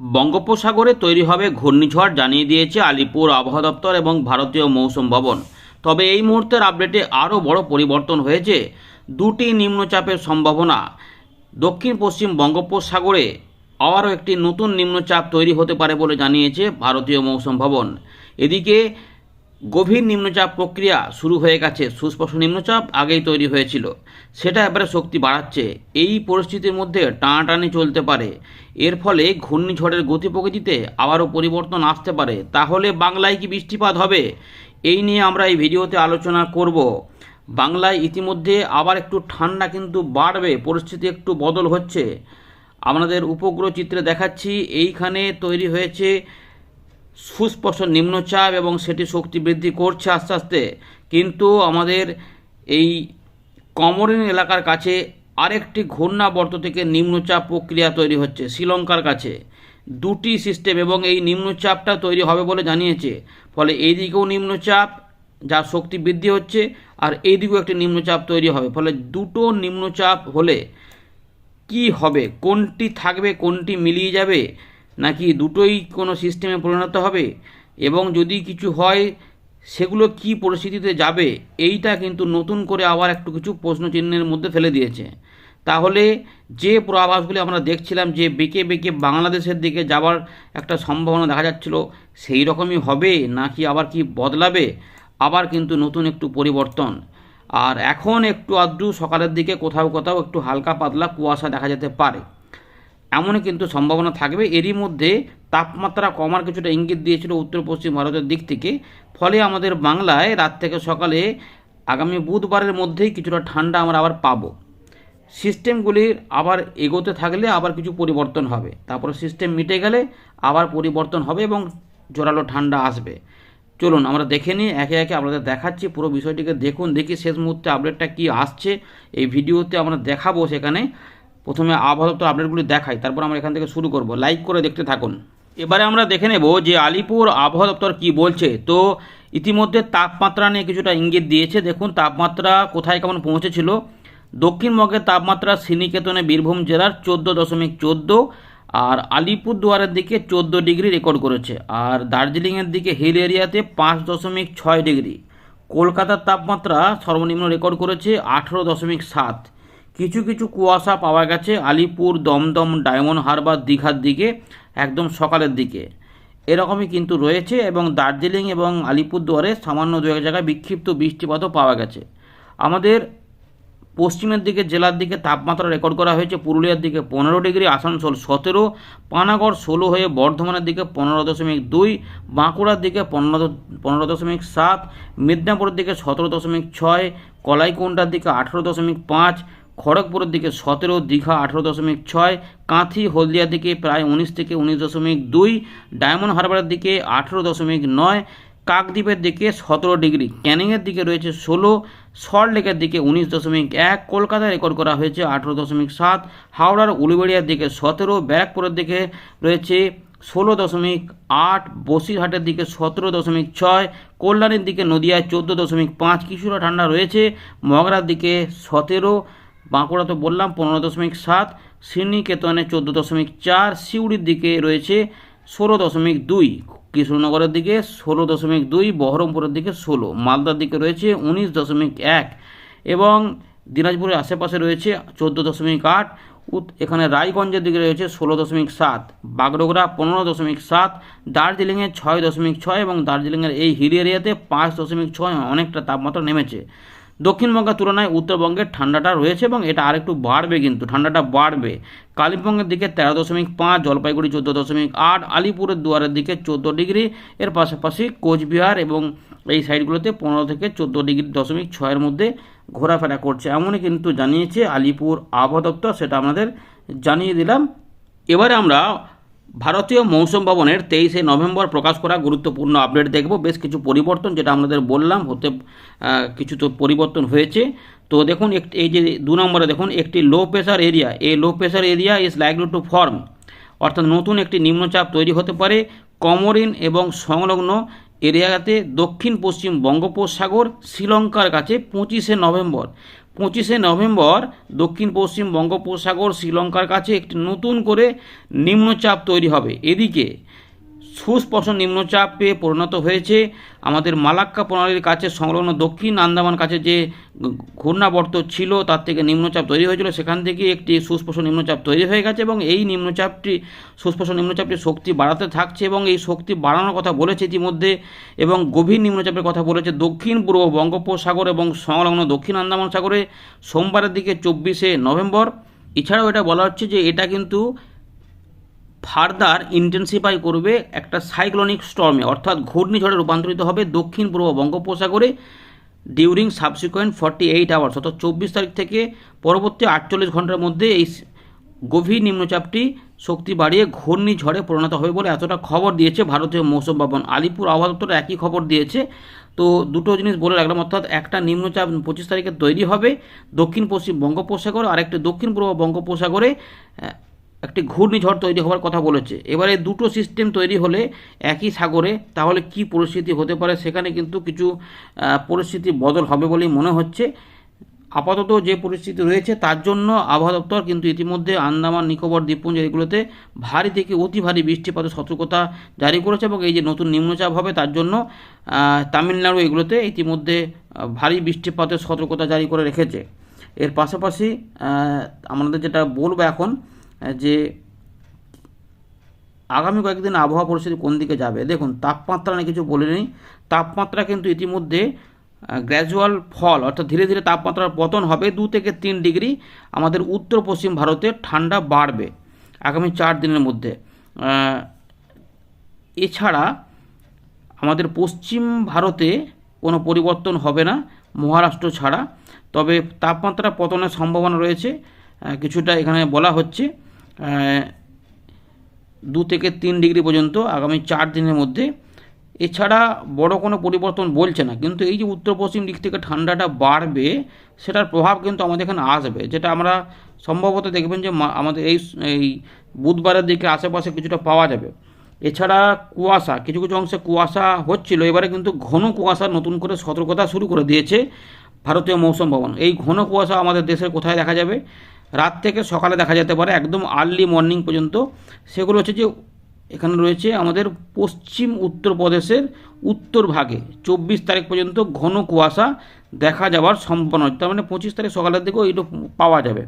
বঙ্গোপসাগরে তৈরি হবে ঘূর্ণিঝড় জানিয়ে দিয়েছে আলিপুর আবহাওয়া দপ্তর এবং ভারতীয় মৌসুম ভবন। তবে এই মুহূর্তের আপডেটে আরও বড় পরিবর্তন হয়েছে দুটি নিম্নচাপের সম্ভাবনা। দক্ষিণ পশ্চিম বঙ্গোপসাগরে আবারও একটি নতুন নিম্নচাপ তৈরি হতে পারে বলে জানিয়েছে ভারতীয় মৌসুম ভবন। এদিকে গভীর নিম্নচাপ প্রক্রিয়া শুরু হয়ে গেছে। সুস্পষ্ট নিম্নচাপ আগেই তৈরি হয়েছিল। সেটা এবারে শক্তি বাড়াচ্ছে। এই পরিস্থিতির মধ্যে টানাটানি চলতে পারে। এর ফলে ঘূর্ণিঝড়ের গতি প্রকৃতিতে আবারও পরিবর্তন আসতে পারে। তাহলে বাংলায় কি বৃষ্টিপাত হবে? এই নিয়ে আমরা এই ভিডিওতে আলোচনা করব। বাংলায় ইতিমধ্যে আবার একটু ঠান্ডা কিন্তু বাড়বে। পরিস্থিতি একটু বদল হচ্ছে। আমাদের উপগ্রহ চিত্রে দেখাচ্ছি। এইখানে তৈরি হয়েছে সুস্পষ্ট নিম্নচাপ এবং সেটি শক্তি বৃদ্ধি করছে আস্তে আস্তে। কিন্তু আমাদের এই কমরিন এলাকার কাছে আরেকটি ঘূর্ণাবর্ত থেকে নিম্নচাপ প্রক্রিয়া তৈরি হচ্ছে, শ্রীলঙ্কার কাছে। দুটি সিস্টেম এবং এই নিম্নচাপটা তৈরি হবে বলে জানিয়েছে। ফলে এই দিকেও নিম্নচাপ যার শক্তি বৃদ্ধি হচ্ছে, আর এই দিকেও একটি নিম্নচাপ তৈরি হবে। ফলে দুটো নিম্নচাপ হলে কি হবে? কোনটি থাকবে, কোনটি মিলিয়ে যাবে? নাকি দুটোই কোনো সিস্টেমে পরিণত হবে? এবং যদি কিছু হয়, সেগুলো কি পরিস্থিতিতে যাবে? এইটা কিন্তু নতুন করে আবার একটু কিছু প্রশ্নচিহ্নের মধ্যে ফেলে দিয়েছে। তাহলে যে পূর্বাভাসগুলি আমরা দেখছিলাম যে বেঁকে বেঁকে বাংলাদেশের দিকে যাওয়ার একটা সম্ভাবনা দেখা যাচ্ছিল, সেই রকমই হবে? নাকি আবার কি বদলাবে? আবার কিন্তু নতুন একটু পরিবর্তন। আর এখন একটু আধটু সকালের দিকে কোথাও কোথাও একটু হালকা পাতলা কুয়াশা দেখা যেতে পারে। এমনই কিন্তু সম্ভাবনা থাকবে। এরই মধ্যে তাপমাত্রা কমার কিছুটা ইঙ্গিত দিয়েছিল উত্তর পশ্চিম ভারতের দিক থেকে। ফলে আমাদের বাংলায় রাত থেকে সকালে আগামী বুধবারের মধ্যেই কিছুটা ঠান্ডা আমরা আবার পাবো। সিস্টেমগুলির আবার এগোতে থাকলে আবার কিছু পরিবর্তন হবে। তারপরে সিস্টেম মিটে গেলে আবার পরিবর্তন হবে এবং জোরালো ঠান্ডা আসবে। চলুন, আমরা দেখে নিই, একে একে আপনাদের দেখাচ্ছি। পুরো বিষয়টিকে দেখুন, দেখি শেষ মুহূর্তে আপডেটটা কি আসছে। এই ভিডিওতে আমরা দেখাবো সেখানে প্রথমে আবহাওয়া দপ্তর আপডেটগুলি দেখাই, তারপর আমরা এখান থেকে শুরু করব। লাইক করে দেখতে থাকুন। এবারে আমরা দেখে নেব যে আলিপুর আবহাওয়া দপ্তর কি বলছে। তো ইতিমধ্যে তাপমাত্রা নিয়ে কিছুটা ইঙ্গিত দিয়েছে। দেখুন, তাপমাত্রা কোথায় কেমন পৌঁছেছিল? দক্ষিণবঙ্গের তাপমাত্রা শ্রীনিকেতনে, বীরভূম জেলার চোদ্দ দশমিক চোদ্দ আর আলিপুরদুয়ারের দিকে চোদ্দ ডিগ্রি রেকর্ড করেছে। আর দার্জিলিংয়ের দিকে হিল এরিয়াতে পাঁচ দশমিক ছয় ডিগ্রি। কলকাতার তাপমাত্রা সর্বনিম্ন রেকর্ড করেছে আঠেরো দশমিক সাত। কিছু কিছু কুয়াশা পাওয়া গেছে। আলিপুর, দমদম, ডায়মন্ড হারবার দীঘার দিকে, একদম সকালের দিকে। এরকমই কিন্তু রয়েছে এবং দার্জিলিং এবং আলিপুরদুয়ারে সামান্য দু এক জায়গায় বিক্ষিপ্ত বৃষ্টিপাতও পাওয়া গেছে। আমাদের পশ্চিমের দিকে, জেলার দিকে তাপমাত্রা রেকর্ড করা হয়েছে। পুরুলিয়ার দিকে পনেরো ডিগ্রি, আসানসোল সতেরো, পানাগড় ষোলো হয়ে বর্ধমানের দিকে পনেরো দশমিক দুই, বাঁকুড়ার দিকে পনেরো পনেরো দশমিক সাত, মেদিনীপুরের দিকে সতেরো দশমিক ছয় কলাইকুণ্ডার দিকে আঠেরো দশমিক পাঁচ খড়গপুরের দিকে সতেরো, দীঘা আঠেরো দশমিক ছয়, কাঁথি হলদিয়ার দিকে প্রায় উনিশ থেকে উনিশ দশমিক দুই, ডায়মন্ড হারবারের দিকে আঠেরো দশমিক নয়, কাকদ্বীপের দিকে সতেরো ডিগ্রি, ক্যানিংয়ের দিকে রয়েছে ষোলো সল্ট লেকের দিকে উনিশ দশমিক এক, কলকাতায় রেকর্ড করা হয়েছে আঠেরো দশমিক সাত, হাওড়ার উলুবেড়িয়ার দিকে সতেরো, ব্যারাকপুরের দিকে রয়েছে ষোলো দশমিক আট, বসিরহাটের দিকে সতেরো দশমিক ছয়, কল্যাণের দিকে নদিয়ায় চোদ্দ দশমিক পাঁচ কিছুটা ঠান্ডা রয়েছে, মগরার দিকে সতেরো বাঁকুড়া তো বললাম, পনেরো দশমিক সাত, শ্রীনিকেতনে চোদ্দ দশমিক চার, সিউড়ির দিকে রয়েছে ষোলো দশমিক দুই কৃষ্ণনগরের দিকে ষোলো দশমিক দুই, বহরমপুরের দিকে ষোলো, মালদার দিকে রয়েছে উনিশ দশমিক এক এবং দিনাজপুরের আশেপাশে রয়েছে চোদ্দ দশমিক আট এখানে রায়গঞ্জের দিকে রয়েছে ষোলো দশমিক সাত, বাগডোগরা পনেরো দশমিক সাত, দার্জিলিংয়ে ছয় দশমিক ছয় এবং দার্জিলিংয়ের এই হিল এরিয়াতে পাঁচ দশমিক ছয় অনেকটা তাপমাত্রা নেমেছে। দক্ষিণবঙ্গের তুলনায় উত্তরবঙ্গের ঠান্ডাটা রয়েছে এবং এটা আরেকটু বাড়বে কিন্তু, ঠান্ডাটা বাড়বে। কালিম্পংয়ের দিকে তেরো দশমিক পাঁচ, জলপাইগুড়ি চোদ্দ দশমিক আট, আলিপুরের দুয়ারের দিকে চোদ্দ ডিগ্রি, এর পাশাপাশি কোচবিহার এবং এই সাইডগুলোতে পনেরো থেকে চোদ্দ ডিগ্রি দশমিক ছয়ের মধ্যে ঘোরাফেরা করছে। এমনই কিন্তু জানিয়েছে আলিপুর আবহাওয়া দপ্তর, সেটা আমাদের জানিয়ে দিলাম। এবারে আমরা ভারতীয় মৌসুম ভবনের তেইশে নভেম্বর প্রকাশ করা গুরুত্বপূর্ণ আপডেট দেখব। বেশ কিছু পরিবর্তন যেটা আমাদের বললাম, হতে কিছু তো পরিবর্তন হয়েছে। তো দেখুন এই যে দু নম্বরে দেখুন, একটি লো প্রেশার এরিয়া এই low pressure area is likely to form অর্থাৎ নতুন একটি নিম্নচাপ তৈরি হতে পারে কমরিন এবং সংলগ্ন এরিয়াতে দক্ষিণ পশ্চিম বঙ্গোপসাগর, শ্রীলঙ্কার কাছে পঁচিশে নভেম্বর। পঁচিশে নভেম্বর দক্ষিণ পশ্চিম বঙ্গোপসাগর শ্রীলঙ্কার কাছে একটি নতুন করে নিম্নচাপ তৈরি হবে। এদিকে সুস্পষ্ট নিম্নচাপে পরিণত হয়েছে। আমাদের মালাক্কা প্রণালীর কাছে সংলগ্ন দক্ষিণ আন্দামান কাছে যে ঘূর্ণাবর্ত ছিল, তার থেকে নিম্নচাপ তৈরি হয়েছিল। সেখান থেকে একটি সুস্পষ্ট নিম্নচাপ তৈরি হয়ে গেছে এবং এই নিম্নচাপটি সুস্পষ্ট নিম্নচাপটি শক্তি বাড়াতে থাকছে এবং এই শক্তি বাড়ানোর কথা বলেছে ইতিমধ্যে এবং গভীর নিম্নচাপের কথা বলেছে দক্ষিণ পূর্ব বঙ্গোপসাগর এবং সংলগ্ন দক্ষিণ আন্দামান সাগরে। সোমবারের দিকে চব্বিশে নভেম্বর। এছাড়াও এটা বলা হচ্ছে যে এটা কিন্তু ফার্দার ইন্টেন্সিফাই করবে একটা সাইক্লোনিক স্টর্মে অর্থাৎ ঘূর্ণিঝড়ে রূপান্তরিত হবে দক্ষিণ পূর্ব বঙ্গোপসাগরে during subsequent forty eight hours অর্থাৎ চব্বিশ তারিখ থেকে পরবর্তী আটচল্লিশ ঘণ্টার মধ্যে এই গভীর নিম্নচাপটি শক্তি বাড়িয়ে ঘূর্ণিঝড়ে পরিণত হবে বলে এতটা খবর দিয়েছে ভারতীয় মৌসুম ভবন আলিপুর আবহাওয়া দপ্তর একই খবর দিয়েছে। তো দুটো জিনিস বলে রাখলাম, অর্থাৎ একটা নিম্নচাপ পঁচিশ তারিখে তৈরি হবে দক্ষিণ পশ্চিম বঙ্গোপসাগর আর একটি দক্ষিণ পূর্ব বঙ্গোপসাগরে একটি ঘূর্ণিঝড় তৈরি হওয়ার কথা বলেছে। এবারে দুটো সিস্টেম তৈরি হলে একই সাগরে তাহলে কি পরিস্থিতি হতে পারে সেখানে কিন্তু কিছু পরিস্থিতি বদল হবে বলেই মনে হচ্ছে। আপাতত যে পরিস্থিতি রয়েছে তার জন্য আবহাওয়া দপ্তর কিন্তু ইতিমধ্যে আন্দামান, নিকোবর, দ্বীপপুঞ্জ এগুলোতে ভারী থেকে অতি ভারী বৃষ্টিপাতের সতর্কতা জারি করেছে এবং এই যে নতুন নিম্নচাপ হবে তার জন্য তামিলনাড়ু এগুলোতে ইতিমধ্যে ভারী বৃষ্টিপাতের সতর্কতা জারি করে রেখেছে। এর পাশাপাশি আমাদের যেটা বলব এখন যে আগামী কয়েকদিন আবহাওয়া পরিস্থিতি কোন দিকে যাবে? দেখুন, তাপমাত্রা নিয়ে কিছু বলে নেই। তাপমাত্রা কিন্তু ইতিমধ্যে গ্র্যাজুয়াল ফল অর্থাৎ ধীরে ধীরে তাপমাত্রার পতন হবে দু থেকে তিন ডিগ্রি। আমাদের উত্তর পশ্চিম ভারতে ঠান্ডা বাড়বে আগামী চার দিনের মধ্যে। এছাড়া আমাদের পশ্চিম ভারতে কোনো পরিবর্তন হবে না, মহারাষ্ট্র ছাড়া। তবে তাপমাত্রা পতনের সম্ভাবনা রয়েছে। কিছুটা এখানে বলা হচ্ছে। দু থেকে তিন ডিগ্রি পর্যন্ত আগামী চার দিনের মধ্যে। এছাড়া বড় কোনো পরিবর্তন বলছে না, কিন্তু এই যে উত্তর পশ্চিম দিক থেকে ঠান্ডাটা বাড়বে, সেটার প্রভাব কিন্তু আমাদের এখানে আসবে। যেটা আমরা সম্ভবত দেখবেন যে আমাদের এই এই বুধবারের দিকে আশেপাশে কিছুটা পাওয়া যাবে। এছাড়া কুয়াশা, কিছু কিছু অংশে কুয়াশা হচ্ছিল, এবারে কিন্তু ঘন কুয়াশা নতুন করে সতর্কতা শুরু করে দিয়েছে ভারতীয় মৌসুম ভবন। এই ঘন কুয়াশা আমাদের দেশের কোথায় দেখা যাবে? রাত থেকে সকালে দেখা যেতে পারে, একদম আর্লি মর্নিং পর্যন্ত। সেগুলো হচ্ছে যে এখানে রয়েছে আমাদের পশ্চিম উত্তরপ্রদেশের উত্তর ভাগে। চব্বিশ তারিখ পর্যন্ত ঘন কুয়াশা দেখা যাওয়ার সম্ভাবনা রয়েছে। তার মানে পঁচিশ তারিখ সকালের দিকেও এইটা পাওয়া যাবে।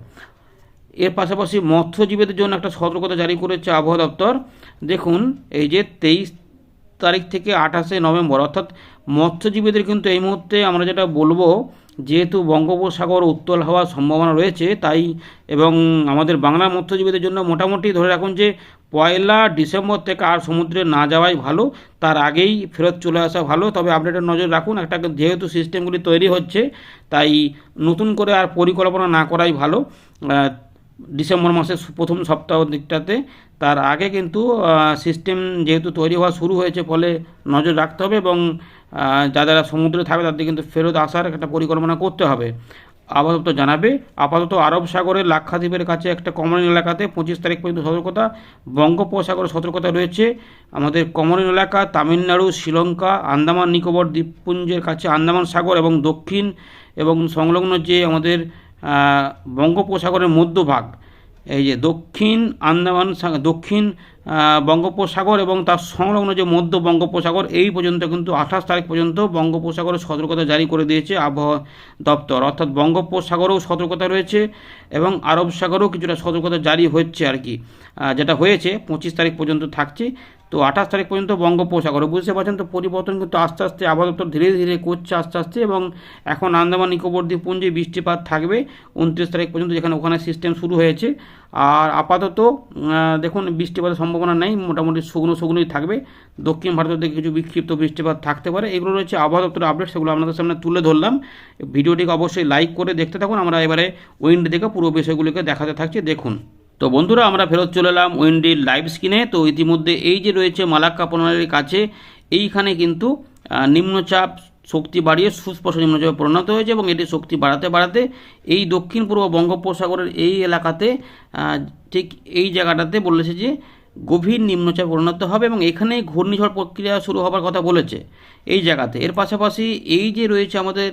এর পাশাপাশি মৎস্যজীবীদের জন্য একটা সতর্কতা জারি করেছে আবহাওয়া দপ্তর। দেখুন, এই যে তেইশ তারিখ থেকে আঠাশে নভেম্বর, অর্থাৎ মৎস্যজীবীদের কিন্তু এই মুহূর্তে আমরা যেটা বলব যেহেতু বঙ্গোপসাগর উত্তল হওয়ার সম্ভাবনা রয়েছে, তাই এবং আমাদের বাংলা মৎস্যজীবীদের জন্য মোটামুটি ধরে রাখুন যে পয়লা ডিসেম্বর থেকে আর সমুদ্রে না যাওয়াই ভালো, তার আগেই ফেরত চলে আসা ভালো। তবে আপডেটের নজর রাখুন, একটা যেহেতু সিস্টেমগুলি তৈরি হচ্ছে, তাই নতুন করে আর পরিকল্পনা না করাই ভালো। ডিসেম্বর মাসের প্রথম সপ্তাহ দিকটাতে। তার আগে কিন্তু সিস্টেম যেহেতু তৈরি হওয়া শুরু হয়েছে, ফলে নজর রাখতে হবে এবং আহ, যারা সমুদ্রে থাকবে তাদের কিন্তু ফেরত আসার একটা পরিকল্পনা করতে হবে। আপাতত জানাবে আপাতত আরব সাগরের লাক্ষাদ্বীপের কাছে একটা কমন এলাকাতে পঁচিশ তারিখ পর্যন্ত সতর্কতা বঙ্গোপসাগরের সতর্কতা রয়েছে। আমাদের কমন এলাকা তামিলনাড়ু শ্রীলঙ্কা আন্দামান নিকোবর দ্বীপপুঞ্জের কাছে আন্দামান সাগর এবং দক্ষিণ এবং সংলগ্ন যে আমাদের বঙ্গোপসাগরের মধ্যভাগ এই যে দক্ষিণ আন্দামান দক্ষিণ বঙ্গোপসাগর এবং তার সংলগ্ন যে মধ্য বঙ্গোপসাগর, এই পর্যন্ত কিন্তু আঠাশ তারিখ পর্যন্ত বঙ্গোপসাগরের সতর্কতা জারি করে দিয়েছে আবহাওয়া দপ্তর। অর্থাৎ বঙ্গোপসাগরেও সতর্কতা রয়েছে এবং আরব সাগরেও কিছুটা সতর্কতা জারি হচ্ছে আর কি। যেটা হয়েছে, পঁচিশ তারিখ পর্যন্ত থাকছে। তো আঠাশ তারিখ পর্যন্ত বঙ্গোপসাগরে। বুঝতে পারছেন তো পরিবর্তন কিন্তু আস্তে আস্তে আবহাওয়া ধীরে ধীরে করছে, আস্তে আস্তে এবং এখন আন্দামান, নিকোবর দ্বীপপুঞ্জে বৃষ্টিপাত থাকবে। উনত্রিশ তারিখ পর্যন্ত যেখানে ওখানে সিস্টেম শুরু হয়েছে। আর আপাতত দেখুন বৃষ্টিপাতের সম্ভাবনা নেই, মোটামুটি শুকনো শুকনোই থাকবে। দক্ষিণ ভারতের দিকে কিছু বিক্ষিপ্ত বৃষ্টিপাত থাকতে পারে। এগুলো রয়েছে আবহাওয়া দপ্তরের আপডেট সেগুলো আপনাদের সামনে তুলে ধরলাম। ভিডিওটিকে অবশ্যই লাইক করে দেখতে থাকুন। আমরা এবারে উইন্ড থেকে পুরো বিষয়গুলিকে দেখাতে থাকছি। দেখুন। তো বন্ধুরা, আমরা ফেরত চলে এলাম উইন্ডির লাইভ স্ক্রিনে। তো ইতিমধ্যে এই যে রয়েছে মালাক্কা প্রণালীর কাছে, এইখানে কিন্তু নিম্নচাপ শক্তি বাড়িয়ে সুস্পষ্ট নিম্নচাপে পরিণত হয়েছে এবং এটি শক্তি বাড়াতে বাড়াতে এই দক্ষিণ পূর্ব বঙ্গোপসাগরের এই এলাকাতে ঠিক এই জায়গাটাতে বলেছে যে গভীর নিম্নচাপ পরিণত হবে এবং এখানেই ঘূর্ণিঝড় প্রক্রিয়া শুরু হবার কথা বলেছে এই জায়গাতে। এর পাশাপাশি এই যে রয়েছে আমাদের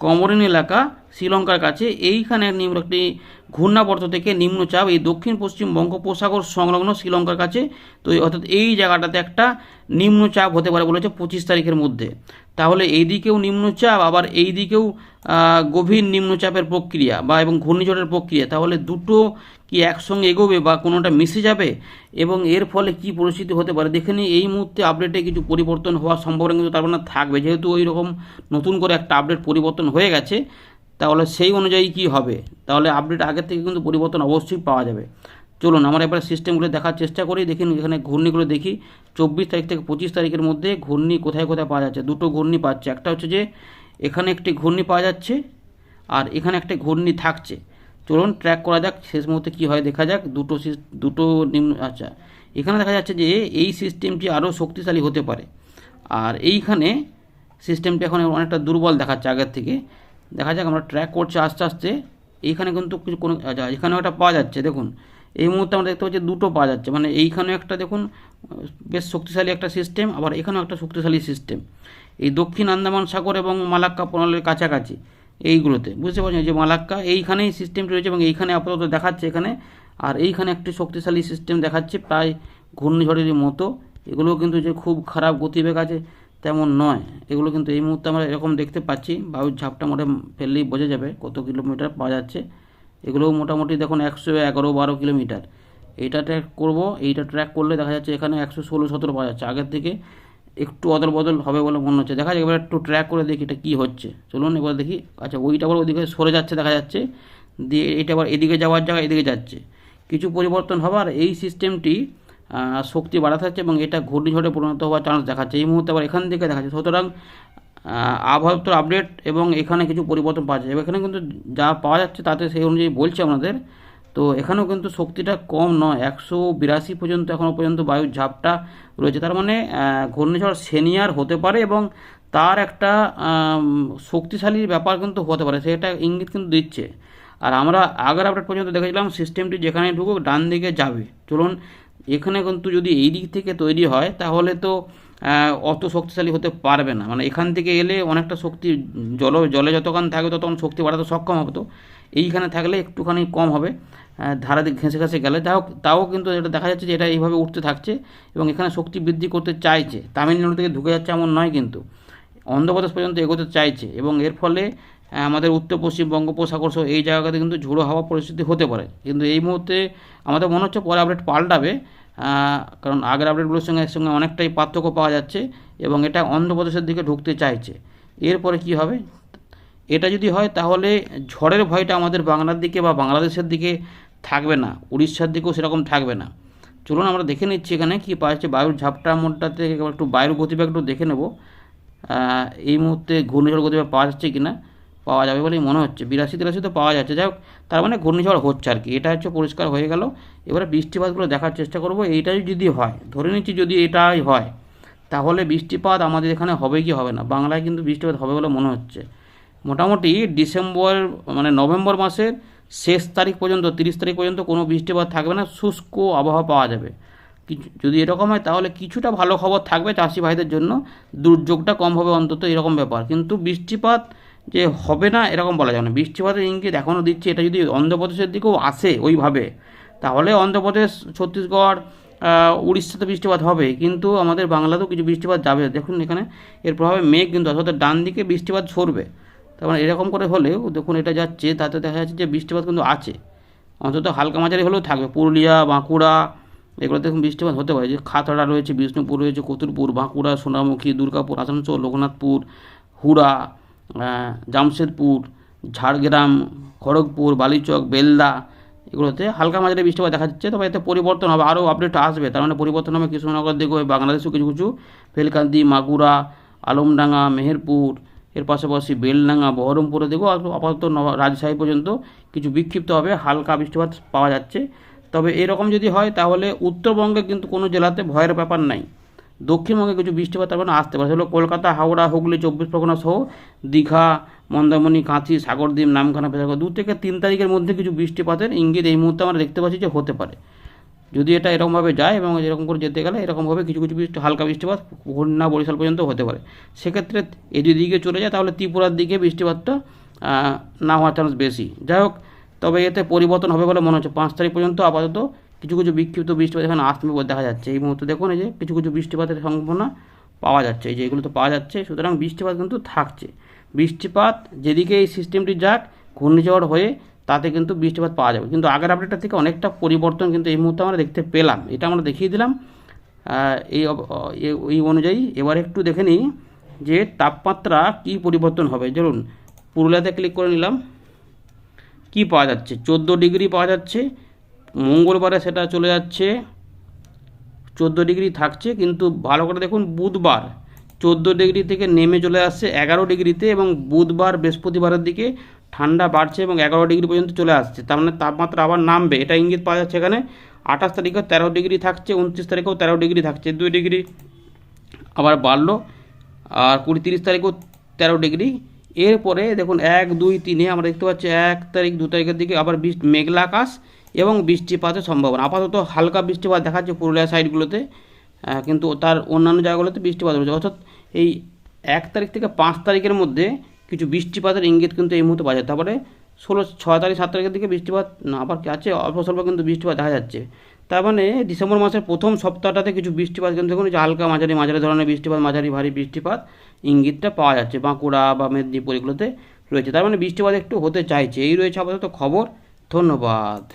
কমরিন এলাকা, শ্রীলঙ্কার কাছে। এইখানে নিম্ন একটি ঘূর্ণাবর্ত থেকে নিম্নচাপ এই দক্ষিণ পশ্চিম বঙ্গোপসাগর সংলগ্ন শ্রীলঙ্কার কাছে। তো অর্থাৎ এই জায়গাটাতে একটা নিম্নচাপ হতে পারে বলেছে পঁচিশ তারিখের মধ্যে। তাহলে এই দিকেও নিম্নচাপ, আবার এই দিকেও গভীর নিম্নচাপের প্রক্রিয়া বা এবং ঘূর্ণিঝড়ের প্রক্রিয়া। তাহলে দুটো কি একসঙ্গে এগোবে বা কোনোটা মিশে যাবে? এবং এর ফলে কি পরিস্থিতি হতে পারে? দেখে নিই, এই মুহূর্তে আপডেটে কিছু পরিবর্তন হওয়ার সম্ভাবনা কিন্তু তার মানে থাকবে। যেহেতু ওই রকম নতুন করে একটা আপডেট পরিবর্তন হয়ে গেছে, তাহলে সেই অনুযায়ী কি হবে? তাহলে আপডেট আগের থেকে কিন্তু পরিবর্তন অবশ্যই পাওয়া যাবে। চলুন, আমরা এবার সিস্টেমগুলো দেখার চেষ্টা করি দেখুন এখানে ঘূর্ণিগুলো দেখি। চব্বিশ তারিখ থেকে পঁচিশ তারিখের মধ্যে ঘূর্ণি কোথায় কোথায় পাওয়া যাচ্ছে? দুটো ঘূর্ণি পাচ্ছে, একটা হচ্ছে যে এখানে একটি ঘূর্ণি পাওয়া যাচ্ছে আর এখানে একটা ঘূর্ণি থাকছে। চলুন ট্র্যাক করা যাক, শেষ মুহূর্তে কী হয় দেখা যাক। দুটো দুটো নিম্ন আচ্ছা এখানে দেখা যাচ্ছে যে এই সিস্টেমটি আরও শক্তিশালী হতে পারে। আর এইখানে সিস্টেমটি এখন অনেকটা দুর্বল দেখাচ্ছে আগের থেকে। দেখা যাক, আমরা ট্র্যাক করছি আস্তে আস্তে। এইখানে কিন্তু কিছু কোনো আচ্ছা এখানেও একটা পাওয়া যাচ্ছে, দেখুন। এই মুহূর্তে আমরা দেখতে পাচ্ছি দুটো পাওয়া যাচ্ছে। মানে এইখানেও একটা দেখুন, বেশ শক্তিশালী একটা সিস্টেম আবার এখানেও একটা শক্তিশালী সিস্টেম এই দক্ষিণ আন্দামান সাগর এবং মালাক্কা প্রণালীর কাছাকাছি, এইগুলোতে। বুঝতে পারছেন? যে মালাক্কা, এইখানেই সিস্টেমটি রয়েছে এবং এইখানে আপাতত দেখাচ্ছে এখানে। আর এইখানে একটি শক্তিশালী সিস্টেম দেখাচ্ছে প্রায় ঘূর্ণিঝড়েরই মতো। এগুলো কিন্তু যে খুব খারাপ গতিবেগ আছে, তেমন নয়। এগুলো কিন্তু এই মুহূর্তে আমরা এরকম দেখতে পাচ্ছি। বায়ুর ঝাপটা মোটে ফেললেই বোঝা যাবে কত কিলোমিটার পাওয়া যাচ্ছে। এগুলোও মোটামুটি দেখুন একশো এগারো বারো কিলোমিটার। এইটা ট্র্যাক করব, এইটা ট্র্যাক করলে দেখা যাচ্ছে এখানে একশো ষোলো সতেরো পাওয়া যাচ্ছে। আগের থেকে একটু অদল বদল হবে বলে মনে হচ্ছে। দেখা যাক, এবার একটু ট্র্যাক করে দেখি এটা কী হচ্ছে। চলুন এবার দেখি। আচ্ছা ওইটা আবার ওইদিকে সরে যাচ্ছে দেখা যাচ্ছে। দিয়ে এটা আবার এদিকে যাওয়ার জায়গায় এদিকে যাচ্ছে। কিছু পরিবর্তন হবার এই সিস্টেমটি শক্তি বাড়াতে হচ্ছে এবং এটা ঘূর্ণিঝড়ে পরিণত হওয়ার চান্স দেখাচ্ছে। এই মুহূর্তে আবার এখান থেকে দেখাচ্ছে। সুতরাং আবহাওয়া দপ্তর আপডেট এবং এখানে কিছু পরিবর্তন পাওয়া যাচ্ছে এখানে কিন্তু যা পাওয়া যাচ্ছে তাতে সেই অনুযায়ী বলছে আমাদের তো এখানেও কিন্তু শক্তিটা কম নয়, একশো বিরাশি পর্যন্ত এখনও পর্যন্ত বায়ুর ঝাপটা রয়েছে। তার মানে ঘূর্ণিঝড় সিনিয়র হতে পারে এবং তার একটা শক্তিশালী ব্যাপার কিন্তু হতে পারে, সেটা ইঙ্গিত কিন্তু দিচ্ছে। আর আমরা আগের আপডেট পর্যন্ত দেখেছিলাম সিস্টেমটি যেখানে ঢুকুক ডান দিকে যাবে। চলুন, এখানে কিন্তু যদি এই দিক থেকে তৈরি হয়, তাহলে তো অত শক্তিশালী হতে পারবে না। মানে এখান থেকে এলে অনেকটা শক্তি, জল, জলে যতক্ষণ থাকবে ততক্ষণ শক্তি বাড়াতে সক্ষম হবে তো। এইখানে থাকলে একটুখানি কম হবে। ধারা দিক ঘেঁষে ঘেঁষে গেলে। তাও তাও কিন্তু এটা দেখা যাচ্ছে যে এটা এইভাবে উঠতে থাকছে এবং এখানে শক্তি বৃদ্ধি করতে চাইছে। তামিলনাড়ু থেকে ঢুকে যাচ্ছে এমন নয় কিন্তু। অন্ধ্রপ্রদেশ পর্যন্ত এগোতে চাইছে এবং এর ফলে আমাদের উত্তর, পশ্চিম বঙ্গোপসাগর সহ এই জায়গাতে কিন্তু ঝোড়ো হাওয়া পরিস্থিতি হতে পারে। কিন্তু এই মুহূর্তে আমাদের মনে হচ্ছে পরে আপডেট পাল্টাবে। কারণ আগের আপডেটগুলোর সঙ্গে এর সঙ্গে অনেকটাই পার্থক্য পাওয়া যাচ্ছে এবং এটা অন্ধ্রপ্রদেশের দিকে ঢুকতে চাইছে। এরপরে কি হবে? এটা যদি হয়, তাহলে ঝড়ের ভয়টা আমাদের বাংলার দিকে বা বাংলাদেশের দিকে থাকবে না। উড়িষ্যার দিকেও সেরকম থাকবে না। চলুন আমরা দেখে নিচ্ছি এখানে কী পাওয়া যাচ্ছে। বায়ুর ঝাপটা মোড়টাতে একটু বায়ুর গতিবেগ একটু দেখে নেব। এই মুহূর্তে ঘূর্ণিঝড় গতিবেগ পাওয়া যাচ্ছে কি না পাওয়া যাবে বলেই মনে হচ্ছে। বিরাশি তিরাশি তো পাওয়া যাচ্ছে। যাই হোক তার মানে ঘূর্ণিঝড় হচ্ছে আর কি। এটা হচ্ছে পরিষ্কার হয়ে গেল। এবারে বৃষ্টিপাতগুলো দেখার চেষ্টা করব। এইটাই যদি হয়, ধরে নিচ্ছি যদি এটাই হয়, তাহলে বৃষ্টিপাত আমাদের এখানে হবে কি হবে না? বাংলায় কিন্তু বৃষ্টিপাত হবে বলে মনে হচ্ছে। মোটামুটি ডিসেম্বর মানে নভেম্বর মাসের শেষ তারিখ পর্যন্ত, তিরিশ তারিখ পর্যন্ত কোনো বৃষ্টিপাত থাকবে না। শুষ্ক আবহাওয়া পাওয়া যাবে। যদি এরকম হয়, তাহলে কিছুটা ভালো খবর থাকবে চাষি ভাইদের জন্য। দুর্যোগটা কম হবে অন্তত এরকম ব্যাপার। কিন্তু বৃষ্টিপাত যে হবে না এরকম বলা যাবে না। বৃষ্টিপাতের ইঙ্গিত এখনও দিচ্ছে, এটা যদি অন্ধ্রপ্রদেশের দিকেও আসে ওইভাবে, তাহলে অন্ধ্রপ্রদেশ, ছত্তিশগড় উড়িষ্যাতে বৃষ্টিপাত হবে। কিন্তু আমাদের বাংলাতেও কিছু বৃষ্টিপাত যাবে। দেখুন এখানে এর প্রভাবে মেঘ কিন্তু অর্থাৎ ডান দিকে বৃষ্টিপাত সরবে তার মানে এরকম করে হলেও দেখুন এটা যাচ্ছে, তাতে দেখা যাচ্ছে যে বৃষ্টিপাত কিন্তু আছে। অন্তত হালকা মাঝারি হলেও থাকবে। পুরুলিয়া, বাঁকুড়া, এগুলোতে দেখুন বৃষ্টিপাত হতে পারে। যে খাতড়া রয়েছে, বিষ্ণুপুর রয়েছে, কতুরপুর, বাঁকুড়া, সোনামুখী, দুর্গাপুর, আসানসোল, লোকনাথপুর, হুড়া জামশেদপুর, ঝাড়গ্রাম, খড়গপুর, বালিচক, বেলদা, এগুলোতে হালকা মাঝারি বৃষ্টিপাত দেখা যাচ্ছে। তবে এতে পরিবর্তন হবে, আরও আপডেট আসবে। তার মানে পরিবর্তন হবে কৃষ্ণনগর দিকে ওই বাংলাদেশেও কিছু কিছু। ফেলকান্দি, মাগুরা, আলমডাঙ্গা, মেহেরপুর, এর পাশাপাশি বেলডাঙ্গা, বহরমপুরের দিকেও আপাতত রাজশাহী পর্যন্ত কিছু বিক্ষিপ্তভাবে হালকা বৃষ্টিপাত পাওয়া যাচ্ছে। তবে এরকম যদি হয়, তাহলে উত্তরবঙ্গে কিন্তু কোনো জেলাতে ভয়ের ব্যাপার নাই। দক্ষিণবঙ্গে কিছু বৃষ্টিপাত তার মানে আসতে পারে। সেগুলো কলকাতা, হাওড়া, হুগলি, চব্বিশ পরগনা সহ দীঘা, মন্দারমণি, কাঁথি, সাগরদ্বীপ, নামখানা পেশাগর দু থেকে তিন তারিখের মধ্যে কিছু বৃষ্টিপাতের ইঙ্গিত এই মুহূর্তে আমরা দেখতে পাচ্ছি যে হতে পারে। যদি এটা এরকমভাবে যায় এবং এরকম করে যেতে গেলে এরকমভাবে কিছু কিছু বৃষ্টি, হালকা বৃষ্টিপাত খুলনা, বরিশাল পর্যন্ত হতে পারে। সেক্ষেত্রে এই যদি দিকে চলে যায়, তাহলে ত্রিপুরার দিকে বৃষ্টিপাতটা না হওয়ার চান্স বেশি। যাই হোক, তবে এতে পরিবর্তন হবে বলে মনে হচ্ছে। পাঁচ তারিখ পর্যন্ত আপাতত কিছু কিছু বিক্ষিপ্ত বৃষ্টিপাত এখানে বলে দেখা যাচ্ছে। এই মুহূর্তে দেখুন এই যে কিছু কিছু বৃষ্টিপাতের সম্ভাবনা পাওয়া যাচ্ছে। এই যে এগুলো তো পাওয়া যাচ্ছে, সুতরাং বৃষ্টিপাত কিন্তু থাকছে। বৃষ্টিপাত যেদিকে এই সিস্টেমটি যাক, ঘূর্ণিঝড় হয়ে তাতে কিন্তু বৃষ্টিপাত পাওয়া যাবে। কিন্তু আগের আপডেটটা থেকে অনেকটা পরিবর্তন কিন্তু এই মুহূর্তে আমরা দেখতে পেলাম। এটা আমরা দেখিয়ে দিলাম। এই এই অনুযায়ী এবার একটু দেখে নিই যে তাপমাত্রা কী পরিবর্তন হবে। ধরুন পুরুলিয়াতে ক্লিক করে নিলাম। কি পাওয়া যাচ্ছে? চোদ্দ ডিগ্রি পাওয়া যাচ্ছে। মঙ্গলবারে সেটা চলে যাচ্ছে। চোদ্দ ডিগ্রি থাকছে, কিন্তু ভালো করে দেখুন বুধবার। চোদ্দ ডিগ্রি থেকে নেমে চলে আসছে এগারো ডিগ্রিতে এবং বুধবার বৃহস্পতিবারের দিকে ঠান্ডা বাড়ছে এবং এগারো ডিগ্রি পর্যন্ত চলে আসছে। তার মানে তাপমাত্রা আবার নামবে। এটা ইঙ্গিত পাওয়া যাচ্ছে এখানে। আঠাশ তারিখে তেরো ডিগ্রি থাকছে, উনত্রিশ তারিখেও তেরো ডিগ্রি থাকছে। দুই ডিগ্রি আবার বাড়লো। আর কুড়ি তিরিশ তারিখও তেরো ডিগ্রি। এরপরে দেখুন এক, দুই, তিনে আমরা দেখতে পাচ্ছি এক তারিখ, দু তারিখের দিকে আবার বৃষ্টি মেঘলা আকাশ। এবং বৃষ্টিপাতের সম্ভাবনা। আপাতত হালকা বৃষ্টিপাত দেখাচ্ছে পুরুলিয়া সাইডগুলোতে কিন্তু তার অন্যান্য জায়গাগুলোতে বৃষ্টিপাত রয়েছে অর্থাৎ এই এক তারিখ থেকে পাঁচ তারিখের মধ্যে কিছু বৃষ্টিপাতের ইঙ্গিত কিন্তু এই মুহূর্তে পাওয়া যায়। তারপরে ষোলো, ছয় তারিখ, সাত তারিখের দিকে বৃষ্টিপাত না আবার আছে, অল্প স্বল্প কিন্তু বৃষ্টিপাত দেখা যাচ্ছে। তার মানে ডিসেম্বর মাসের প্রথম সপ্তাহটাতে কিছু বৃষ্টিপাত কিন্তু দেখুন হালকা মাঝারি মাঝারি ধরনের বৃষ্টিপাত, মাঝারি ভারী বৃষ্টিপাত ইঙ্গিতটা পাওয়া যাচ্ছে। বাঁকুড়া বা মেদিনীপুর এগুলোতে রয়েছে। তার মানে বৃষ্টিপাত একটু হতে চাইছে। এই রয়েছে আপাতত খবর। ধন্যবাদ।